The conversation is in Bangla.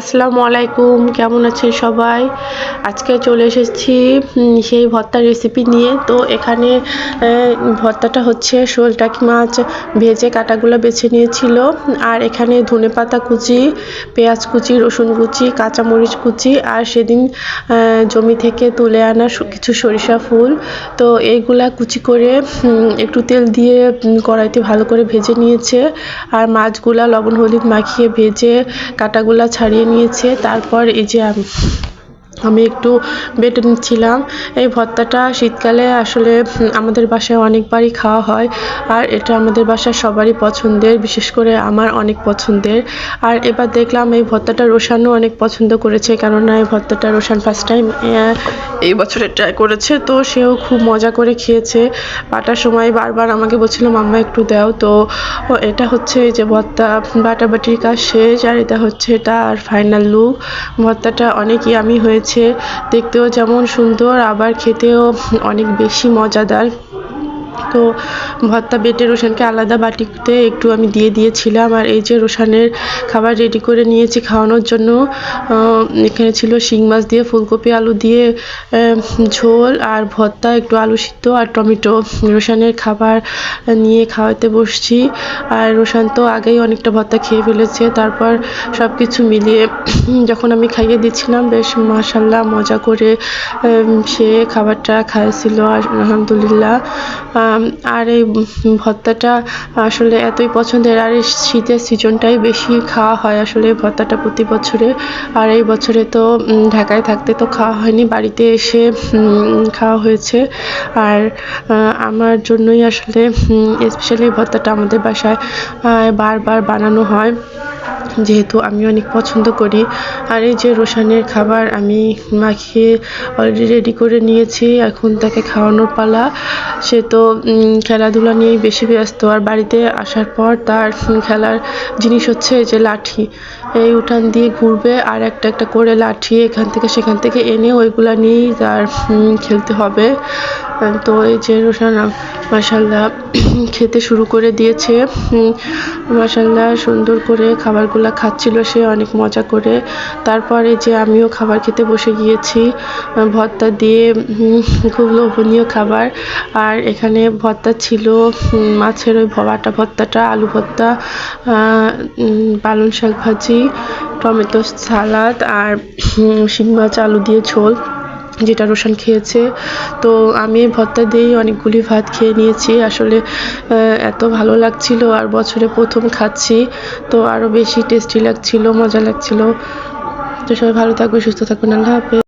আসসালামু আলাইকুম, কেমন আছেন সবাই? আজকে চলে এসেছি সেই ভর্তার রেসিপি নিয়ে। তো এখানে ভর্তাটা হচ্ছে শোল টাকি মাছ ভেজে কাটাগুলো বেছে নিয়েছিল। আর এখানে ধনে পাতা কুচি, পেঁয়াজ কুচি, রসুন কুচি, কাঁচামরিচ কুচি আর সেদিন জমি থেকে তুলে আনা কিছু সরিষা ফুল। তো এইগুলা কুচি করে একটু তেল দিয়ে কড়াইতে ভালো করে ভেজে নিয়েছে। আর মাছগুলা লবণ, হলুদ মাখিয়ে ভেজে কাটাগুলা ছাড়িয়ে নিয়েছে। তারপর এই যে আমি আমি একটু বেটে নিচ্ছিলাম। এই ভর্তাটা শীতকালে আসলে আমাদের বাসায় অনেকবারই খাওয়া হয়। আর এটা আমাদের বাসায় সবারই পছন্দের, বিশেষ করে আমার অনেক পছন্দের। আর এবার দেখলাম এই ভর্তাটা রোশানও অনেক পছন্দ করেছে, কেননা এই ভর্তাটা রোশান ফার্স্ট টাইম এই বছরে ট্রাই করেছে, তো সেও খুব মজা করে খেয়েছে। বাটার সময় বারবার আমাকে বলছিল, মাম্মা, একটু দাও। তো এটা হচ্ছে যে ভর্তা বাটাবাটির কাজ শেষ, আর এটা হচ্ছে এটা আর ফাইনাল লুক ভর্তাটা অনেক ইয়ামি হয়েছে। দেখতেও যেমন সুন্দর আবার খেতেও অনেক বেশি মজাদার। তো ভর্তা বেটে রোশানকে আলাদা বাটিতে একটু আমি দিয়ে দিয়েছিলাম। আর এই যে রোশানের খাবার রেডি করে নিয়েছি খাওয়ানোর জন্য এখানে ছিল শিং মাছ দিয়ে ফুলকপি, আলু দিয়ে ঝোল আর ভর্তা, একটু আলু সিদ্ধ আর টমেটো। রোশানের খাবার নিয়ে খাওয়াতে বসছি। আর রোশান তো আগেই অনেকটা ভর্তা খেয়ে ফেলেছে। তারপর সব কিছু মিলিয়ে যখন আমি খাইয়ে দিচ্ছিলাম, বেশ মাশাল্লাহ মজা করে সে খাবারটা খাইছিল আর আলহামদুলিল্লাহ আর এই ভর্তাটা আসলে এতই পছন্দের, আর এই শীতের সিজনটাই বেশি খাওয়া হয় আসলে ভর্তাটা প্রতি বছরে। আর এই বছরে তো ঢাকায় থাকতে তো খাওয়া হয়নি, বাড়িতে এসে খাওয়া হয়েছে। আর আমার জন্যই আসলে স্পেশালি ভর্তাটা আমাদের বাসায় বারবার বানানো হয়। যেহেতু আমি অনেক পছন্দ করি। আর এই যে রোশানের খাবার আমি মাখিয়ে অলরেডি রেডি করে নিয়েছি, এখন তাকে খাওয়ানোর পালা। সে তো খেলাধুলা নিয়েই বেশি ব্যস্ত। আর বাড়িতে আসার পর তার খেলার জিনিস হচ্ছে যে লাঠি। এই উঠান দিয়ে ঘুরবে আর একটা একটা করে লাঠি এখান থেকে সেখান থেকে এনে ওইগুলো নিয়েই তার খেলতে হবে। তো এই যে রোশান মাসাল্লাহ খেতে শুরু করে দিয়েছে। মাসাল্লাহ সুন্দর করে খাবারগুলো খাচ্ছিল সে, অনেক মজা করে। তারপরে যে আমিও খাবার খেতে বসে গিয়েছি। ভর্তা দিয়ে খুব লোভনীয় খাবার। আর এখানে ভর্তা ছিল মাছের ওই বাটা ভর্তাটা, আলু ভর্তা পালং শাক ভাজি টমেটো সালাদ আর শিম মাছ, আলু দিয়ে ঝোল, যেটা রোশান খেয়েছে। তো আমি ভর্তা দিয়েই অনেকগুলি ভাত খেয়ে নিয়েছি। আসলে এত ভালো লাগছিল আর বছরে প্রথম খাচ্ছি। তো আরও বেশি টেস্টি লাগছিল, মজা লাগছিল। তো সবাই ভালো থাকবে সুস্থ থাকবেন। আল্লাহ হাফেজ।